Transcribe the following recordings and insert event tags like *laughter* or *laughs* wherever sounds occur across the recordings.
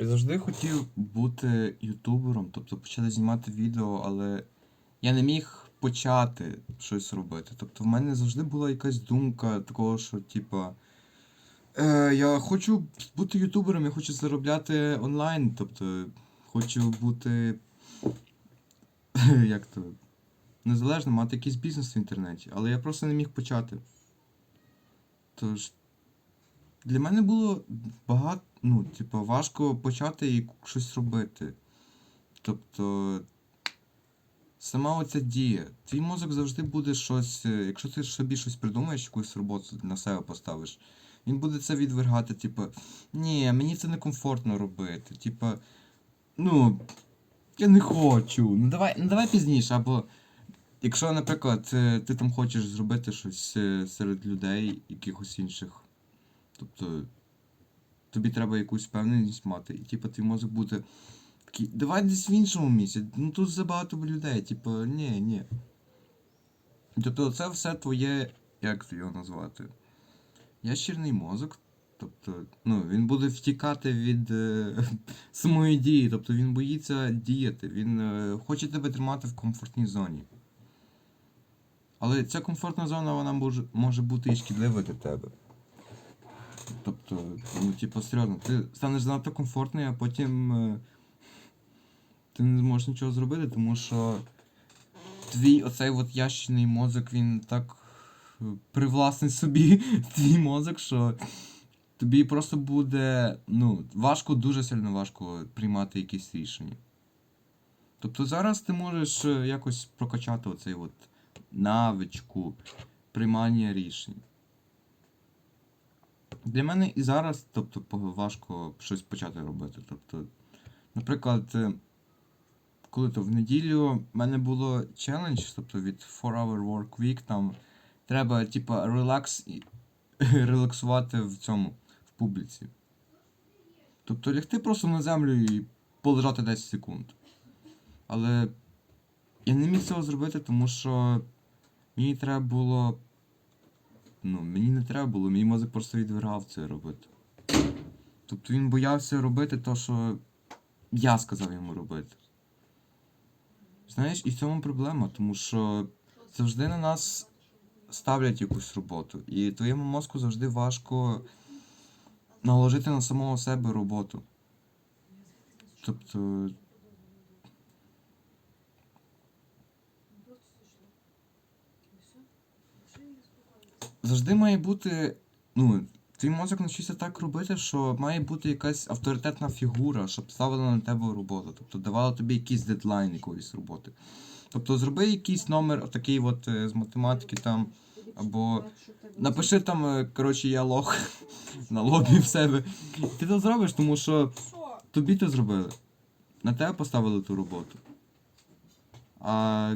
Я завжди хотів бути ютубером, тобто почати знімати відео, але я не міг почати щось робити. Тобто в мене завжди була якась думка такого, що типа. Е, я хочу бути ютубером, я хочу заробляти онлайн, тобто хочу бути. *laughs* Як то? Незалежно, мати якийсь бізнес в інтернеті, але я просто не міг почати. Тож. Для мене було багато, ну, типу, важко почати і щось робити. Тобто, сама оця дія. Твій мозок завжди буде щось. е, Якщо ти собі щось придумаєш, якусь роботу на себе поставиш, він буде це відвергати, типу, ні, мені це некомфортно робити. Типу, ну, я не хочу. Ну давай, ну давай пізніше, або. Якщо, наприклад, е, ти там хочеш зробити щось е, серед людей, якихось інших. Тобто тобі треба якусь впевненість мати, і типу твій мозок буде такий, давай десь в іншому місці, ну тут забагато людей, типу, ні, ні. Тобто це все твоє, як його назвати? Ящірний мозок. Тобто, ну, він буде втікати від е, *laughs* самої дії, тобто він боїться діяти, він е, хоче тебе тримати в комфортній зоні. Але ця комфортна зона вона може, може бути і шкідлива для тебе. Тобто, ну, типу, серйозно, ти станеш занадто комфортний, а потім е, ти не зможеш нічого зробити, тому що твій оцей от ящерний мозок, він так е, привласнить собі *laughs* твій мозок, що тобі просто буде, ну, важко, дуже сильно важко приймати якісь рішення. Тобто зараз ти можеш е, якось прокачати оцей от навичку приймання рішень. Для мене і зараз, тобто, важко щось почати робити. Тобто, наприклад, е, коли то в неділю в мене було челендж, тобто від 4-hour work week, там треба, типа, релакс, і- *laughs* релаксувати в цьому, в публіці. Тобто лягти просто на землю і полежати 10 секунд. Але я не міг цього зробити, тому що мені треба було Ну, мені не треба було, мій мозок просто відвергав це робити. Тобто він боявся робити те, що я сказав йому робити. Знаєш, і в цьому проблема, тому що завжди на нас ставлять якусь роботу, і твоєму мозку завжди важко наложити на самого себе роботу. Тобто. Завжди має бути. Ну, твій мозок навчився так робити, що має бути якась авторитетна фігура, щоб ставила на тебе роботу. Тобто давала тобі якийсь дедлайн якоїсь роботи. Тобто зроби якийсь номер такий от е, з математики там, або напиши там, е, коротше, я лох *laughs* на лобі в себе. Ти це зробиш, тому що тобі це зробили. На тебе поставили ту роботу. А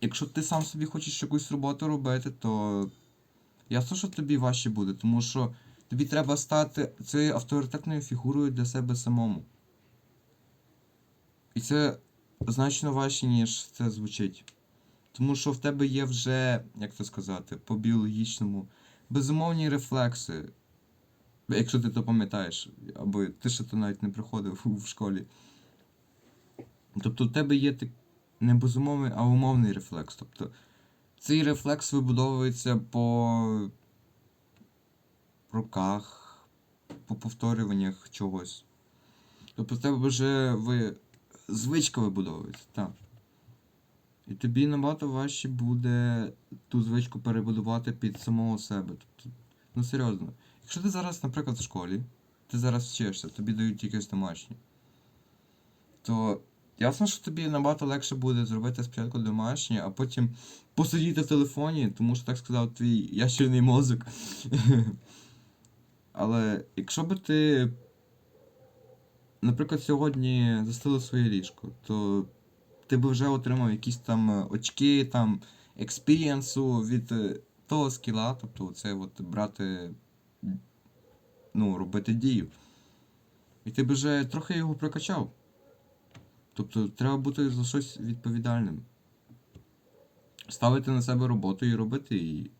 якщо ти сам собі хочеш якусь роботу робити, то ясно, що тобі важче буде, тому що тобі треба стати цією авторитетною фігурою для себе самому. І це значно важче, ніж це звучить. Тому що в тебе є вже, як це сказати, по біологічному, безумовні рефлекси. Якщо ти то пам'ятаєш, або ти ще то навіть не приходив в школі. Тобто в тебе є не безумовний, а умовний рефлекс. Тобто цей рефлекс вибудовується по руках, по повторюваннях чогось. Тобто в тебе вже ви... звичка вибудовується, так. І тобі набагато важче буде ту звичку перебудувати під самого себе. Тобто, ну серйозно. Якщо ти зараз, наприклад, в школі, ти зараз вчишся, тобі дають якесь домашнє, то ясно, що тобі набагато легше буде зробити спочатку домашнє, а потім посидіти в телефоні, тому що так сказав твій ящерний мозок. *laughs* Але якщо би ти, наприклад, сьогодні застелив своє ліжко, то ти би вже отримав якісь там очки, там, експірієнсу від е, того скіла, тобто це от брати, ну, робити дію. І ти б вже трохи його прокачав. Тобто треба бути за щось відповідальним. Ставити на себе роботу і робити її.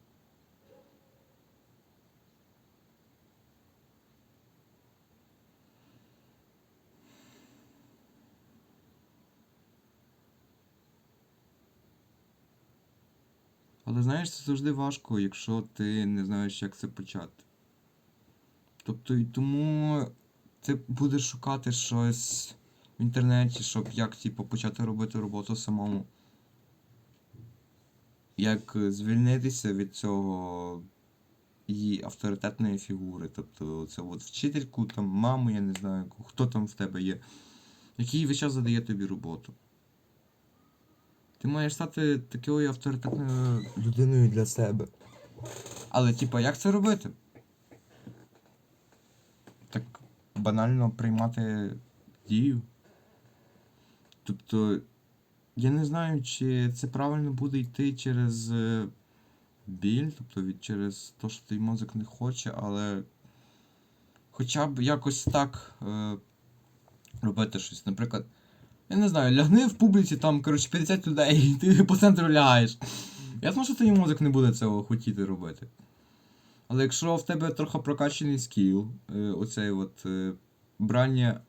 Але знаєш, це завжди важко, якщо ти не знаєш, як це почати. Тобто і тому ти будеш шукати щось в інтернеті, щоб як типу, почати робити роботу самому. Як звільнитися від цього її авторитетної фігури. Тобто це от вчительку, там, маму, я не знаю, хто там в тебе є, який весь час задає тобі роботу. Ти маєш стати такою авторитетною людиною для себе. Але, типа, як це робити? Так банально приймати дію. Тобто, я не знаю, чи це правильно буде йти через е, біль, тобто від через те, що твій мозок не хоче, але хоча б якось так е, робити щось. Наприклад, я не знаю, лягни в публіці, там, коротше, 50 людей, і ти по центру лягаєш. Ясно, що твій мозок не буде цього хотіти робити. Але якщо в тебе трохи прокачаний скіл, е, оцей от е, брання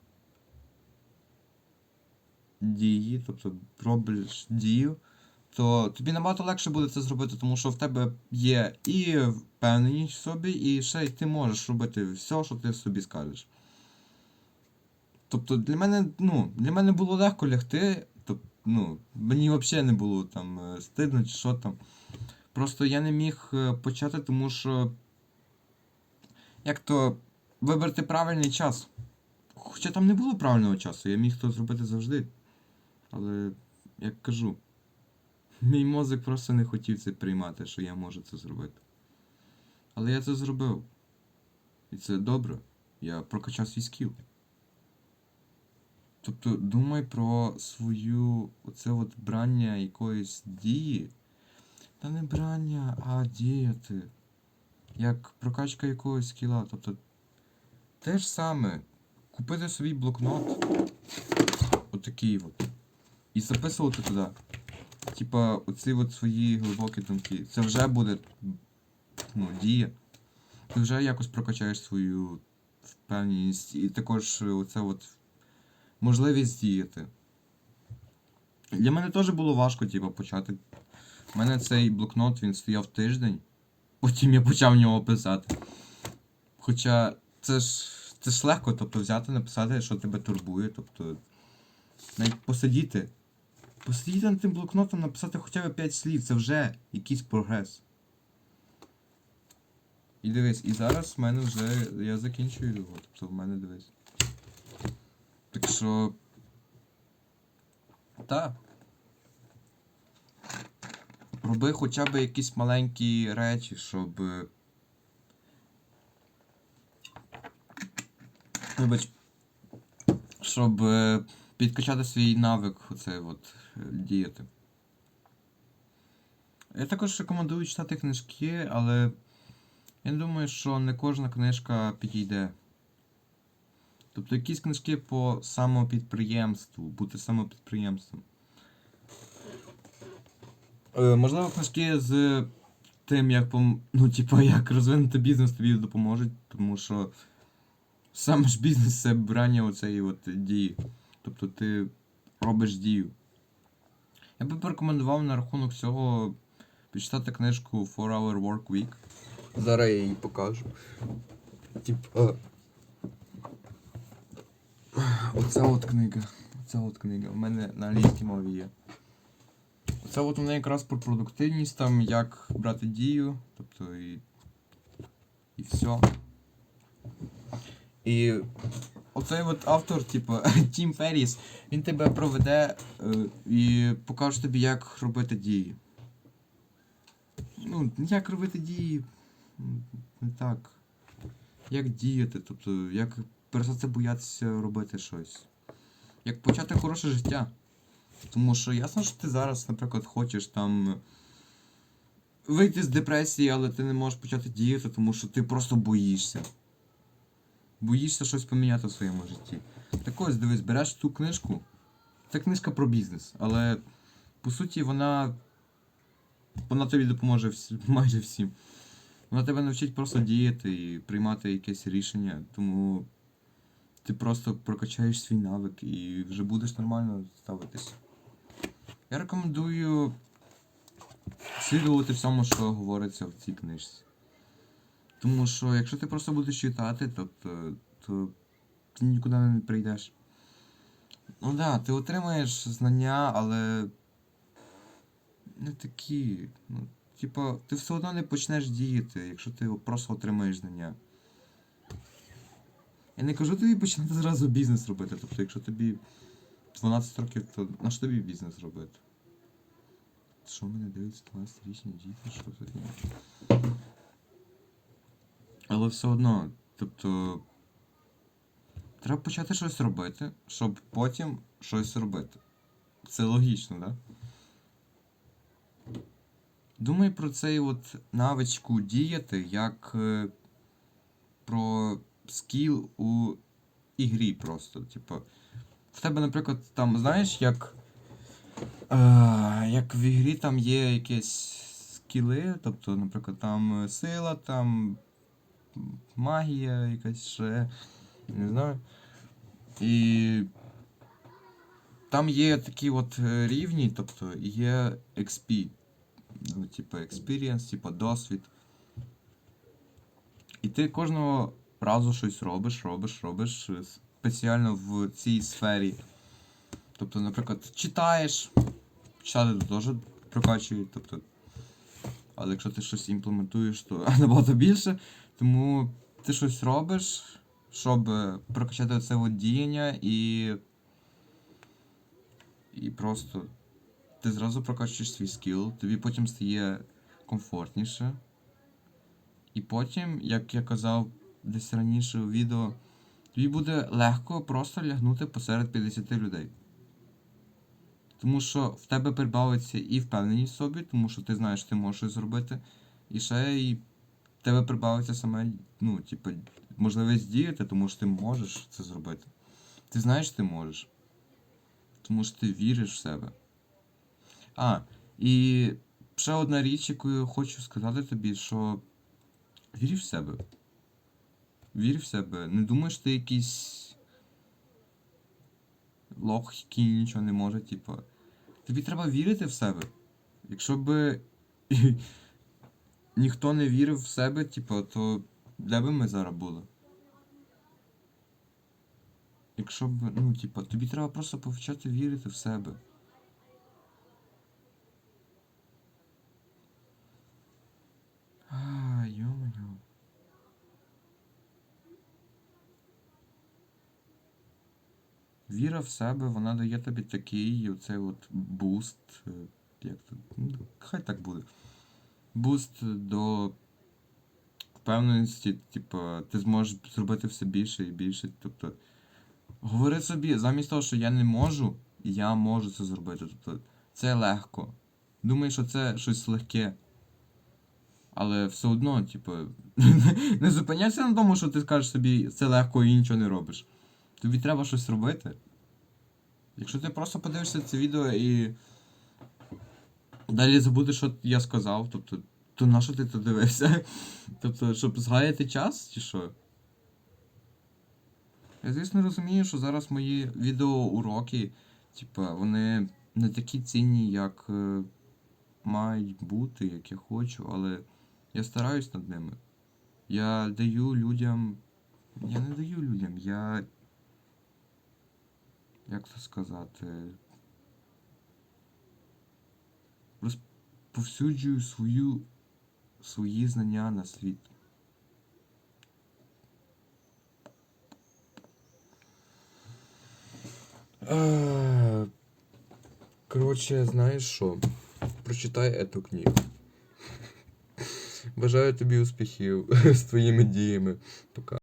дії, тобто робиш дію, то тобі набагато легше буде це зробити, тому що в тебе є і впевненість в собі, і ще й ти можеш робити все, що ти собі скажеш. Тобто для мене, ну, для мене було легко лягти, тобто, ну, мені взагалі не було там е, стидно чи що там. Просто я не міг е, почати, тому що. Як то вибрати правильний час. Хоча там не було правильного часу, я міг то зробити завжди. Але, як кажу, мій мозок просто не хотів це приймати, що я можу це зробити. Але я це зробив. І це добре. Я прокачав свій скіл. Тобто думай про свою оце от брання якоїсь дії. Та не брання, а діяти. Як прокачка якогось скіла. Тобто те ж саме. Купити собі блокнот. Отакий от. І записувати туди. Типа, оці от свої глибокі думки. Це вже буде ну, дія. Ти вже якось прокачаєш свою впевненість. І також оце от можливість діяти. Для мене теж було важко, типу, почати. У мене цей блокнот він стояв тиждень, потім я почав в нього писати. Хоча це ж це ж легко, тобто взяти, написати, що тебе турбує, тобто навіть посидіти. Посидіти над тим блокнотом, написати хоча б 5 слів, це вже якийсь прогрес. І дивись, і зараз в мене вже. Я закінчую його, тобто в мене дивись. Так що. Так. Роби хоча б якісь маленькі речі, щоб. Вибач. Щоб е, підкачати свій навик оцей от діяти. Я також рекомендую читати книжки, але я думаю, що не кожна книжка підійде. Тобто якісь книжки по самопідприємству, бути самопідприємством. Е, можливо, книжки з тим, як ну, типу, як розвинути бізнес тобі допоможуть, тому що саме ж бізнес це брання оцеї от дії. Тобто ти робиш дію. Я би порекомендував на рахунок цього почитати книжку 4 Hour Work Week. Зараз я її покажу. Типа. Оця от книга. Оця от книга. У мене на англійській мові є. Оце от вона якраз про продуктивність, там як брати дію, тобто і. І все. І оцей от автор, типу, *laughs* Тім Ферріс, він тебе проведе е, і покаже тобі, як робити дії. Ну, як робити дії. Не так. Як діяти, тобто, як перестати боятися робити щось. Як почати хороше життя. Тому що ясно, що ти зараз, наприклад, хочеш там вийти з депресії, але ти не можеш почати діяти, тому що ти просто боїшся. Боїшся щось поміняти в своєму житті. Так ось, дивись, береш цю книжку. Це книжка про бізнес, але по суті вона. Вона тобі допоможе всі, *laughs* майже всім. Вона тебе навчить просто діяти і приймати якесь рішення, тому ти просто прокачаєш свій навик і вже будеш нормально ставитись. Я рекомендую слідувати всьому, що говориться в цій книжці. Тому що якщо ти просто будеш читати, то, то, то ти нікуди не прийдеш. Ну да, ти отримаєш знання, але не такі. Ну, типа, ти все одно не почнеш діяти, якщо ти просто отримаєш знання. Я не кажу тобі починати зразу бізнес робити. Тобто, якщо тобі 12 років, то на що тобі бізнес робити? Що мене дивиться 12-річні діти, що це? Але все одно, тобто. Треба почати щось робити, щоб потім щось робити. Це логічно, так? Да? Думай про цей от навичку діяти як е, про скіл у ігрі просто. Типу, в тебе, наприклад, там, знаєш, як. Е, як в ігрі там є якісь скіли, тобто, наприклад, там сила, там магія якась ще. Не знаю. І там є такі от е, рівні, тобто є XP. Ну, типу, experience, типу досвід. І ти кожного разу щось робиш, робиш, робиш е, спеціально в цій сфері. Тобто, наприклад, читаєш, читати теж прокачує, тобто. Але якщо ти щось імплементуєш, то *laughs* набагато більше. Тому ти щось робиш, щоб прокачати це діяння і. І просто ти зразу прокачуєш свій скіл, тобі потім стає комфортніше. І потім, як я казав десь раніше у відео, тобі буде легко просто лягнути посеред 50 людей. Тому що в тебе прибавиться і впевненість в собі, тому що ти знаєш, що ти можеш щось зробити. І ще і тебе прибавиться саме, ну, типу, можливість діяти, тому що ти можеш це зробити. Ти знаєш, ти можеш. Тому що ти віриш в себе. А, і ще одна річ, яку я хочу сказати тобі, що вір в себе. Вір в себе. Не думай, що ти якийсь лох, який нічого не може, типу. Тобі треба вірити в себе. Якщо би *laughs* ніхто не вірив в себе, типу, то де би ми зараз були? Якщо б, ну, типу, тобі треба просто почати вірити в себе. А, ё-моё. Віра в себе, вона дає тобі такий оцей от буст. е, Як то? Ну, хай так буде. Буст до впевненості, типу, ти зможеш зробити все більше і більше. Тобто, говори собі, замість того, що я не можу, я можу це зробити. Тобто, це легко. Думай, що це щось легке. Але все одно, типу, *laughs* не зупиняйся на тому, що ти скажеш собі, це легко і нічого не робиш. Тобі треба щось робити. Якщо ти просто подивишся це відео і далі забудеш, що я сказав, тобто, то на що ти то дивився? *laughs* Тобто, щоб згаяти час чи що? Я, звісно, розумію, що зараз мої відеоуроки, типа, вони не такі цінні, як е, мають бути, як я хочу, але я стараюсь над ними. Я даю людям. Я не даю людям, я. Як це сказати? Розповсюджую свою, свої знання на світ. Е, Коротше, знаєш що? Прочитай эту книгу. Бажаю тобі успіхів з твоїми діями. Пока.